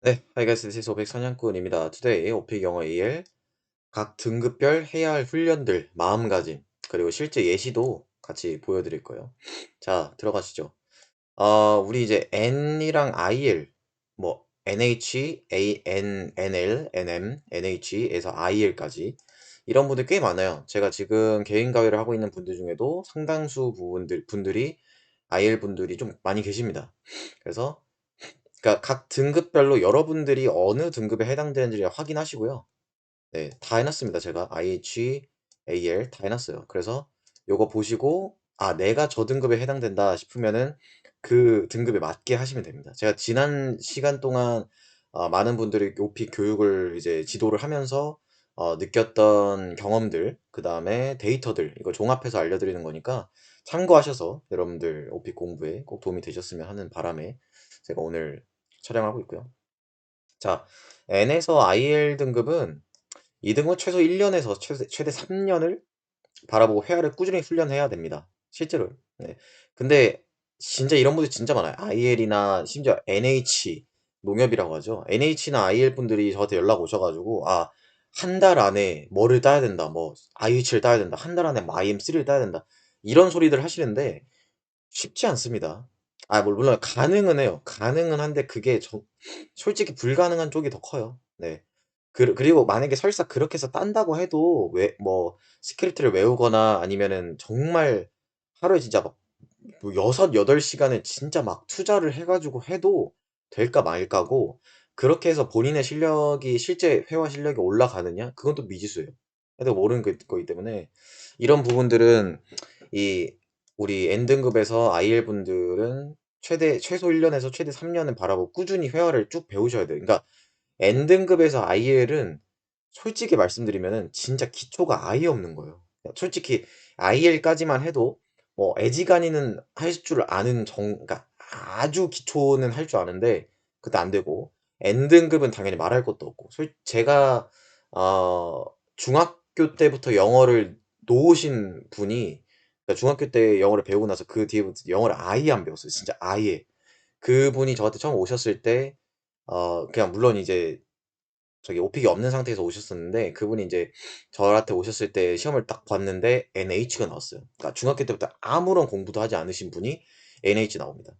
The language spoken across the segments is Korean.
네, Hi guys, this is 오백 사냥꾼입니다. Today, 오픽 영어 AL 각 등급별 해야 할 훈련들, 마음가짐, 그리고 실제 예시도 같이 보여드릴 거예요. 자, 들어가시죠. 어, 우리 이제 N이랑 IL, 뭐 NH, A, N, NL, NM, NH에서 IL까지 이런 분들 꽤 많아요. 제가 지금 개인 가외를 하고 있는 분들 중에도 상당수 부분들 분들이 IL 분들이 좀 많이 계십니다. 그래서 그러니까 각 등급별로 여러분들이 어느 등급에 해당되는지를 확인하시고요. 네, 다 해놨습니다. 제가 IH, AL 다 해놨어요. 그래서 요거 보시고 아 내가 저 등급에 해당된다 싶으면은 그 등급에 맞게 하시면 됩니다. 제가 지난 시간 동안 어, 많은 분들이 OP 교육을 이제 지도를 하면서 어, 느꼈던 경험들, 그 다음에 데이터들 이거 종합해서 알려드리는 거니까 참고하셔서 여러분들 OP 공부에 꼭 도움이 되셨으면 하는 바람에 제가 오늘 촬영하고 있고요. 자, N에서 IL 등급은 2등은 최소 1년에서 최대, 최대 3년을 바라보고 회화를 꾸준히 훈련해야 됩니다. 실제로. 네. 근데 진짜 이런 분들 진짜 많아요. IL이나 심지어 NH 농협이라고 하죠. NH나 IL 분들이 저한테 연락 오셔가지고 아 한 달 안에 뭐를 따야 된다. 뭐 IH를 따야 된다. 한 달 안에 뭐 IM3를 따야 된다. 이런 소리들 하시는데 쉽지 않습니다. 아, 물- 물론 가능은 해요. 가능은 한데 그게 저, 솔직히 불가능한 쪽이 더 커요. 네. 그, 그리고 만약에 설사 그렇게 해서 딴다고 해도 왜, 뭐, 스크립트를 외우거나 아니면은 정말 하루에 진짜 막, 뭐 여섯, 여덟 시간을 진짜 막 투자를 해 가지고 해도 될까 말까고 그렇게 해서 본인의 실력이 실제 회화 실력이 올라가느냐? 그건 또 미지수예요. 근데 모르는 거- 거기 때문에 이런 부분들은 이 우리 N등급에서 IL 분들은 최대 최소 1년에서 최대 3년은 바라보고 꾸준히 회화를 쭉 배우셔야 돼요. 그러니까 N등급에서 IL은 솔직히 말씀드리면은 진짜 기초가 아예 없는 거예요. 솔직히 IL까지만 해도 뭐 애지간히는 할 줄 아는 정, 그러니까 아주 기초는 할 줄 아는데 그때 안 되고 N등급은 당연히 말할 것도 없고 솔 제가 어 중학교 때부터 영어를 놓으신 분이 그러니까 중학교 때 영어를 배우고 나서 그 뒤에부터 영어를 아예 안 배웠어요. 진짜 아예. 그분이 저한테 처음 오셨을 때 어 그냥 물론 이제 저기 오픽이 없는 상태에서 오셨었는데 그분이 이제 저한테 오셨을 때 시험을 딱 봤는데 NH가 나왔어요. 그러니까 중학교 때부터 아무런 공부도 하지 않으신 분이 NH 나옵니다.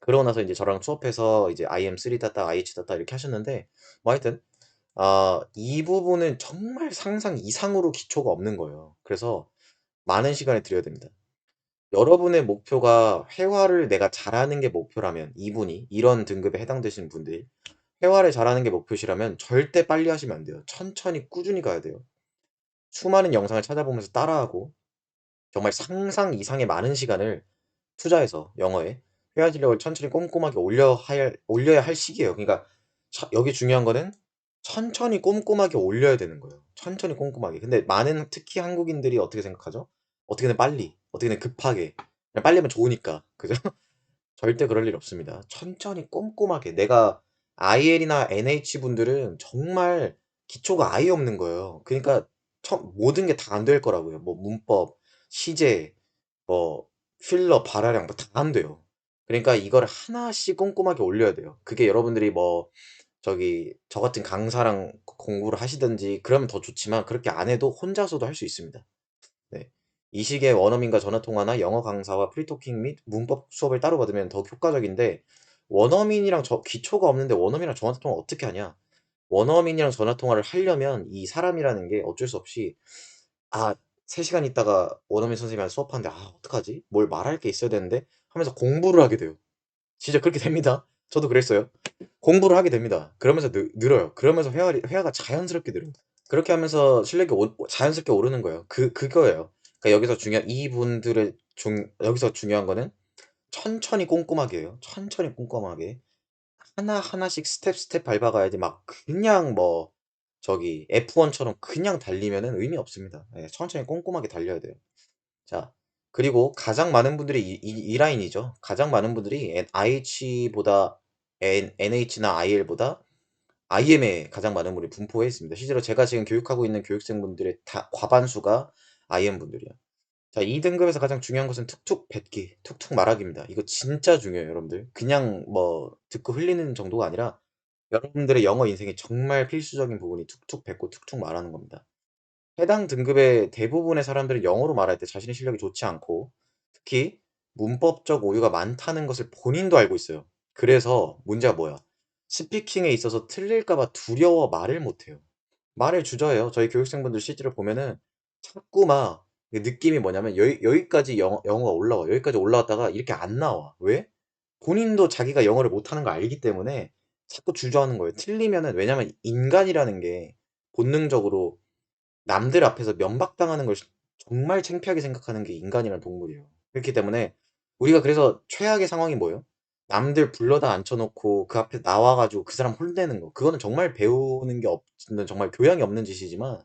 그러고 나서 이제 저랑 수업해서 이제 IM3 땄다, IH 땄다 이렇게 하셨는데 뭐 하여튼 아, 이 부분은 정말 상상 이상으로 기초가 없는 거예요. 그래서 많은 시간을 들여야 됩니다. 여러분의 목표가 회화를 내가 잘하는 게 목표라면 이분이 이런 등급에 해당되시는 분들이 회화를 잘하는 게 목표시라면 절대 빨리 하시면 안 돼요. 천천히 꾸준히 가야 돼요. 수많은 영상을 찾아보면서 따라하고 정말 상상 이상의 많은 시간을 투자해서 영어에 회화 실력을 천천히 꼼꼼하게 올려 할, 올려야 할 시기예요. 그러니까 차- 여기 중요한 거는 천천히 꼼꼼하게 올려야 되는 거예요. 천천히 꼼꼼하게. 근데 많은 특히 한국인들이 어떻게 생각하죠? 어떻게든 빨리, 어떻게든 급하게. 빨리 하면 좋으니까. 그죠? 절대 그럴 일 없습니다. 천천히 꼼꼼하게. 내가 IL이나 NH 분들은 정말 기초가 아예 없는 거예요. 그러니까 처- 모든 게 다 안 될 거라고요. 뭐 문법, 시제, 뭐 필러, 발화량 뭐 다 안 돼요. 그러니까 이걸 하나씩 꼼꼼하게 올려야 돼요. 그게 여러분들이 뭐 저기 저 같은 강사랑 공부를 하시든지 그러면 더 좋지만 그렇게 안 해도 혼자서도 할 수 있습니다. 네. 이 시기에 원어민과 전화 통화나 영어 강사와 프리토킹 및 문법 수업을 따로 받으면 더 효과적인데 원어민이랑 저 기초가 없는데 원어민이랑 전화 통화 어떻게 하냐? 원어민이랑 전화 통화를 하려면 이 사람이라는 게 어쩔 수 없이 아, 3시간 있다가 원어민 선생님한테 수업하는데 아, 어떡하지? 뭘 말할 게 있어야 되는데 하면서 공부를 하게 돼요. 진짜 그렇게 됩니다. 저도 그랬어요. 공부를 하게 됩니다. 그러면서 느, 늘어요. 그러면서 회화, 회화가 자연스럽게 늘어요. 그렇게 하면서 실력이 오- 자연스럽게 오르는 거예요. 그, 그거예요. 그러니까 여기서 중요한, 이분들의 중, 여기서 중요한 거는 천천히 꼼꼼하게 해요. 천천히 꼼꼼하게. 하나 하나씩 스텝 스텝 밟아가야지 막 그냥 뭐 저기 F1처럼 그냥 달리면은 의미 없습니다. 예, 천천히 꼼꼼하게 달려야 돼요. 자, 그리고 가장 많은 분들이 이, 이, 이 라인이죠. 가장 많은 분들이 IH보다 N, NH나 IL보다 IM에 가장 많은 분이 분포해 있습니다. 실제로 제가 지금 교육하고 있는 교육생분들의 다 과반수가 IM 분들이에요. 자, 2등급에서 가장 중요한 것은 툭툭 뱉기, 툭툭 말하기입니다. 이거 진짜 중요해요, 여러분들. 그냥 뭐 듣고 흘리는 정도가 아니라 여러분들의 영어 인생에 정말 필수적인 부분이 툭툭 뱉고 툭툭 말하는 겁니다. 해당 등급의 대부분의 사람들은 영어로 말할 때 자신의 실력이 좋지 않고 특히 문법적 오류가 많다는 것을 본인도 알고 있어요. 그래서 문제가 뭐야? 스피킹에 있어서 틀릴까 봐 두려워 말을 못 해요. 말을 주저해요. 저희 교육생분들 실제로 보면은 자꾸 막 그 느낌이 뭐냐면 여기 여기까지 영어 영어가 올라와. 여기까지 올라왔다가 이렇게 안 나와. 왜? 본인도 자기가 영어를 못하는 걸 알기 때문에 자꾸 주저하는 거예요. 틀리면은 왜냐면 인간이라는 게 본능적으로 남들 앞에서 면박당하는 걸 정말 창피하게 생각하는 게 인간이라는 동물이에요. 그렇기 때문에 우리가 그래서 최악의 상황이 뭐예요? 남들 불러다 앉혀 놓고 그 앞에 나와 가지고 그 사람 혼내는 거. 그거는 정말 배우는 게 없는 정말 교양이 없는 짓이지만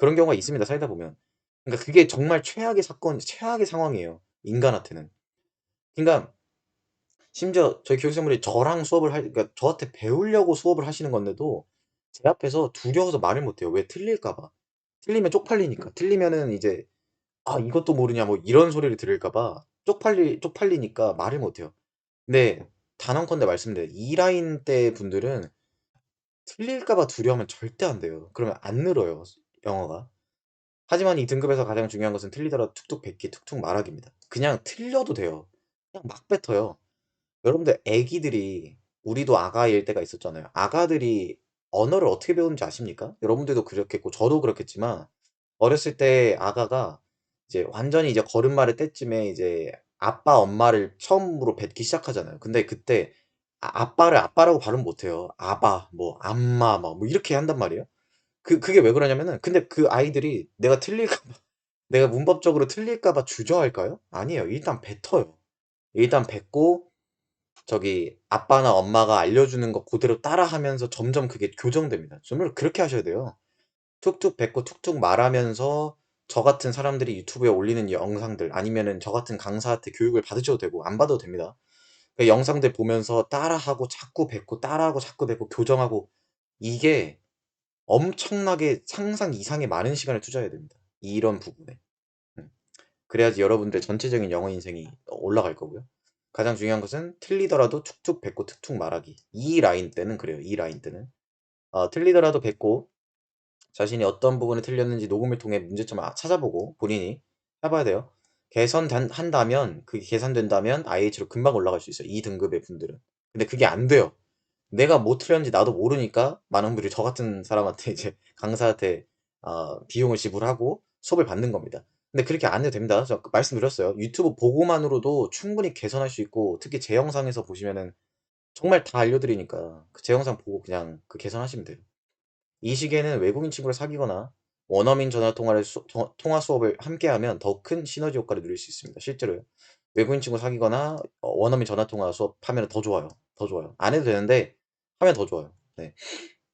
그런 경우가 있습니다, 살다 보면. 그러니까 그게 정말 최악의 사건 최악의 상황이에요, 인간한테는. 그러니까 심지어 저희 교육생분들이 저랑 수업을 할 그러니까 저한테 배우려고 수업을 하시는 건데도 제 앞에서 두려워서 말을 못 해요. 왜 틀릴까 봐. 틀리면 쪽팔리니까. 틀리면은 이제 '아 이것도 모르냐.' 뭐 이런 소리를 들을까 봐 쪽팔리 쪽팔리니까 말을 못 해요. 근데 단언컨대 말씀드려요. 2 라인 때 분들은 틀릴까 봐 두려우면 절대 안 돼요. 그러면 안 늘어요, 영어가. 하지만 이 등급에서 가장 중요한 것은 틀리더라도 툭툭 뱉기, 툭툭 말하기입니다. 그냥 틀려도 돼요. 그냥 막 뱉어요. 여러분들 애기들이 우리도 아가일 때가 있었잖아요. 아가들이 언어를 어떻게 배우는지 아십니까? 여러분들도 그렇겠고 저도 그렇겠지만 어렸을 때 아가가 이제 완전히 이제 걸음마를 때쯤에 이제 아빠, 엄마를 처음으로 뵙기 시작하잖아요. 근데 그때 아 아빠를 아빠라고 발음 못 해요. 아바, 뭐 암마 막 뭐 이렇게 한단 말이에요. 그 그게 왜 그러냐면은 근데 그 아이들이 내가 틀릴까 봐 내가 문법적으로 틀릴까 봐 주저할까요? 아니에요. 일단 뱉어요. 일단 뱉고 저기 아빠나 엄마가 알려주는 거 고대로 따라하면서 점점 그게 교정됩니다. 정말 그렇게 하셔야 돼요. 툭툭 뱉고 툭툭 말하면서 저 같은 사람들이 유튜브에 올리는 영상들 아니면은 저 같은 강사한테 교육을 받으셔도 되고 안 받아도 됩니다. 그 영상들 보면서 따라하고 자꾸 뱉고 따라하고 자꾸 뱉고 교정하고 이게 엄청나게 상상 이상의 많은 시간을 투자해야 됩니다. 이런 부분에. 음. 그래야지 여러분들의 전체적인 영어 인생이 올라갈 거고요. 가장 중요한 것은 틀리더라도 툭툭 뱉고 툭툭 말하기. 이 라인 때는 그래요. 이 라인 때는. 어 틀리더라도 뱉고 자신이 어떤 부분에 틀렸는지 녹음을 통해 문제점을 아 찾아보고 본인이 해 봐야 돼요. 개선된 한다면 그게 개선된다면 IH로 금방 올라갈 수 있어요, 이 등급의 분들은. 근데 그게 안 돼요. 내가 뭐 틀렸는지 나도 모르니까 많은 분들이 저 같은 사람한테 이제 강사한테 어 비용을 지불하고 수업을 받는 겁니다. 근데 그렇게 안 해도 됩니다. 저 말씀드렸어요. 유튜브 보고만으로도 충분히 개선할 수 있고 특히 제 영상에서 보시면은 정말 다 알려 드리니까 그 제 영상 보고 그냥 그 개선하시면 돼요. 이 시기에는 외국인 친구를 사귀거나 원어민 전화 통화를 수통 통화 수업을 함께하면 더 큰 시너지 효과를 누릴 수 있습니다. 실제로요. 외국인 친구 사귀거나 어 원어민 전화 통화 수업하면은 더 좋아요. 더 좋아요. 안 해도 되는데 하면 더 좋아요. 네.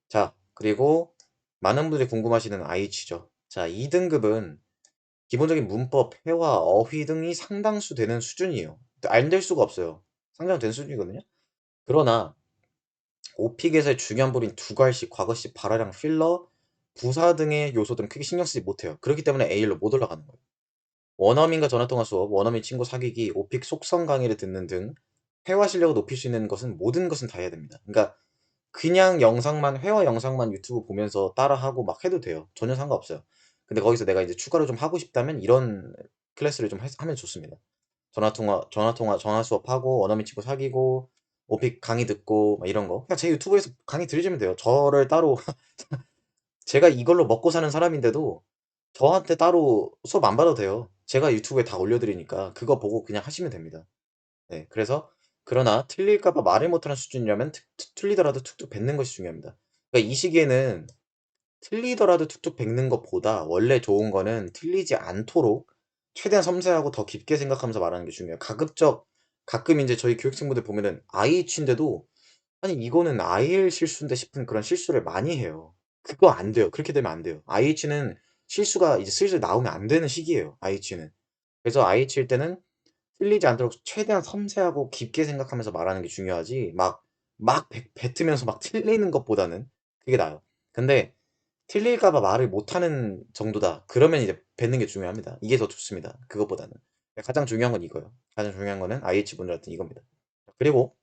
자 그리고 많은 분들이 궁금하시는 IH죠. 자이 등급은 기본적인 문법, 회화, 어휘 등이 상당수 되는 수준이에요. 안 될 수가 없어요. 되는 수준이거든요. 그러나 오픽에서의 중요한 부분인 두괄식, 과거식, 발화량, 필러, 부사 등의 요소들은 크게 신경 쓰지 못해요. 그렇기 때문에 A로 못 올라가는 거예요. 원어민과 전화통화 수업, 원어민 친구 사귀기, 오픽 속성 강의를 듣는 등 회화 실력을 높일 수 있는 것은 모든 것은 다 해야 됩니다. 그러니까 그냥 영상만 회화 영상만 유튜브 보면서 따라하고 막 해도 돼요. 전혀 상관없어요. 근데 거기서 내가 이제 추가로 좀 하고 싶다면 이런 클래스를 좀해 하면 좋습니다. 전화 통화 전화 통화 전화 수업 하고 원어민 친구 사귀고 오픽 강의 듣고 막 이런 거. 그냥 제 유튜브에서 강의 들으시면 돼요. 저를 따로 제가 이걸로 먹고 사는 사람인데도 저한테 따로 수업 안 받아도 돼요. 제가 유튜브에 다 올려 드리니까 그거 보고 그냥 하시면 됩니다. 네. 그래서 그러나 틀릴까 봐 말을 못하는 수준이라면 트트 틀리더라도 툭툭 뱉는 것이 중요합니다. 그러니까 이 시기에는 틀리더라도 툭툭 뱉는 것보다 원래 좋은 거는 틀리지 않도록 최대한 섬세하고 더 깊게 생각하면서 말하는 게 중요해요. 가급적 가끔 인제 저희 교육생분들 보면은 IH인데도 '아니 이거는 IL 실수인데.' 싶은 그런 실수를 많이 해요. 그거 안 돼요. 그렇게 되면 안 돼요. IH는 실수가 이제 슬슬 나오면 안 되는 시기예요, IH는. 그래서 IH일 때는 틀리지 않도록 최대한 섬세하고 깊게 생각하면서 말하는 게 중요하지 막막뱉 뱉으면서 막 틀리는 것보다는 그게 나아요. 근데 틀릴까 봐 말을 못하는 정도다. 그러면 이제 뱉는 게 중요합니다. 이게 더 좋습니다, 그것보다는. 가장 중요한 건 이거예요. 가장 중요한 거는 IH 분들한테는 이겁니다. 그리고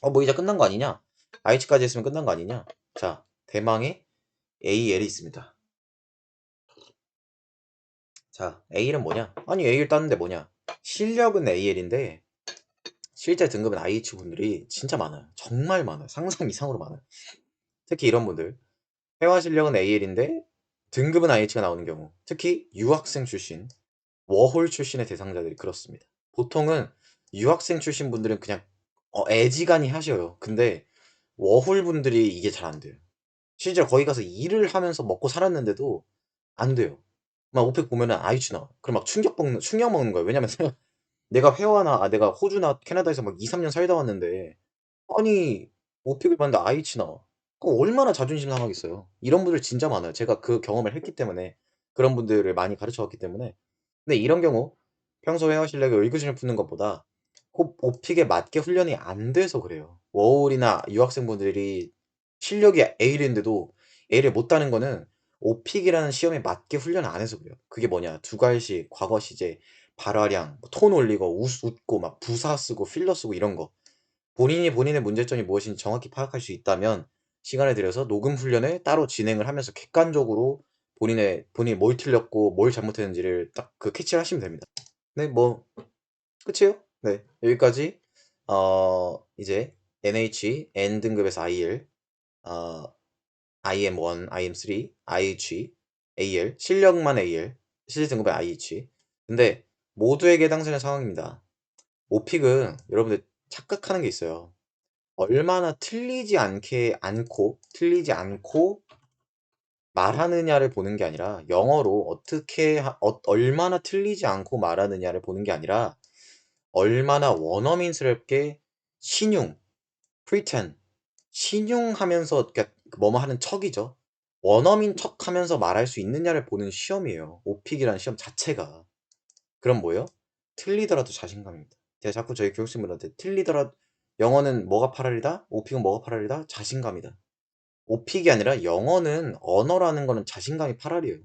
'어 뭐 이제 끝난 거 아니냐?' IH까지 했으면 끝난 거 아니냐? 자, 대망의 AL이 있습니다. 자, AL은 뭐냐? 아니, AL 땄는데 뭐냐? 실력은 AL인데 실제 등급은 IH 분들이 진짜 많아요. 정말 많아요. 상상 이상으로 많아요. 특히 이런 분들. 회화 실력은 AL인데 등급은 IH가 나오는 경우. 특히 유학생 출신, 워홀 출신의 대상자들이 그렇습니다. 보통은 유학생 출신 분들은 그냥 어, 애지간히 하셔요. 근데 워홀 분들이 이게 잘 안 돼요. 실제로 거기 가서 일을 하면서 먹고 살았는데도 안 돼요. 막 오펙 보면은 IH 나와. 그럼 막 충격 먹는, 충격 먹는 거예요. 왜냐면 내가 회화나, 아, 내가 호주나 캐나다에서 막 2, 3년 살다 왔는데, 아니, 오픽을 봤는데 IH 나와. 그럼 얼마나 자존심 상하겠어요. 이런 분들 진짜 많아요. 제가 그 경험을 했기 때문에, 그런 분들을 많이 가르쳐 왔기 때문에. 근데 이런 경우, 평소 회화 실력을 의구심을 푸는 것보다, 호- 오픽에 맞게 훈련이 안 돼서 그래요. 워홀이나 유학생분들이 실력이 A인데도 A를 못 따는 거는 오픽이라는 시험에 맞게 훈련을 안 해서 그래요. 그게 뭐냐? 두괄식, 과거 시제, 발화량, 뭐톤 올리고 웃, 웃고 막 부사 쓰고 필러 쓰고 이런 거. 본인이 본인의 문제점이 무엇인지 정확히 파악할 수 있다면 시간을 들여서 녹음 훈련을 따로 진행을 하면서 객관적으로 본인의 본인이 뭘 틀렸고 뭘 잘못했는지를 딱 그 캐치를 하시면 됩니다. 네, 뭐 끝이에요. 네, 여기까지 어 이제 NH N 등급에서 IL 어 IM1, IM3, IH, AL 실력만 AL 실제 등급은 IH 근데 모두에게 해당되는 상황입니다. 오픽은 여러분들 착각하는 게 있어요. 얼마나 틀리지 않게 않고 틀리지 않고 말하느냐를 보는 게 아니라 영어로 어떻게 하- 어- 얼마나 틀리지 않고 말하느냐를 보는 게 아니라 얼마나 원어민스럽게 신용, pretend, 신용하면서 그러니까 뭐뭐 하는 척이죠. 원어민 척 하면서 말할 수 있느냐를 보는 시험이에요. 오픽이라는 시험 자체가. 그럼 뭐예요? 틀리더라도 자신감입니다. 제가 자꾸 저희 교육생분들한테 틀리더라도 영어는 뭐가 8할이다? 오픽은 뭐가 8할이다? 자신감이다. 오픽이 아니라 영어는 언어라는 거는 자신감이 8할이에요.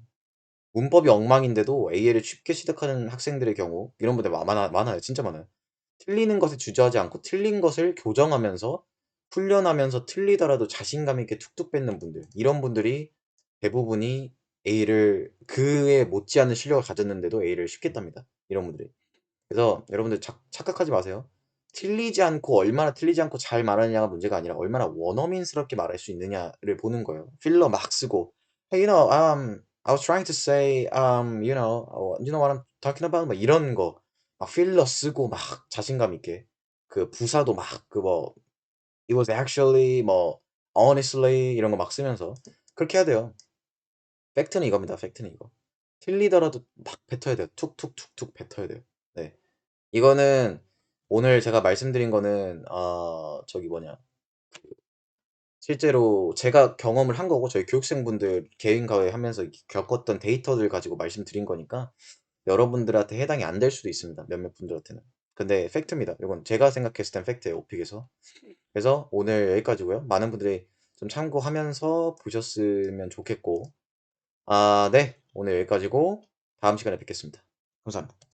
문법이 엉망인데도 AL을 쉽게 취득하는 학생들의 경우 이런 분들 많아, 많아요. 진짜 많아요. 틀리는 것에 주저하지 않고 틀린 것을 교정하면서 훈련하면서 틀리더라도 자신감 있게 툭툭 뱉는 분들 이런 분들이 대부분이 A를 그에 못지않은 실력을 가졌는데도 A를 쉽게 땁니다. 이런 분들이. 그래서 여러분들 착, 착각하지 마세요. 틀리지 않고 얼마나 틀리지 않고 잘 말하느냐가 문제가 아니라 얼마나 원어민스럽게 말할 수 있느냐를 보는 거예요. 필러 막 쓰고 Hey, you know, um, I was trying to say, um, you know, uh, you know what I'm talking about? 막 이런 거. 막 필러 쓰고 막 자신감 있게 그 부사도 막 그 뭐 it was actually 뭐 honestly 이런 거 막 쓰면서 그렇게 해야 돼요. 팩트는 이겁니다. 팩트는 이거. 틀리더라도 막 뱉어야 돼요. 툭툭툭툭 뱉어야 돼요. 네. 이거는 오늘 제가 말씀드린 거는 어 저기 뭐냐 실제로 제가 경험을 한 거고 저희 교육생분들 개인 과외 하면서 겪었던 데이터들 가지고 말씀드린 거니까 여러분들한테 해당이 안 될 수도 있습니다. 몇몇 분들한테는. 근데 팩트입니다. 이건 제가 생각했을 땐 팩트예요. 오픽에서. 그래서 오늘 여기까지고요. 많은 분들이 좀 참고하면서 보셨으면 좋겠고 아, 네. 오늘 여기까지고 다음 시간에 뵙겠습니다. 감사합니다.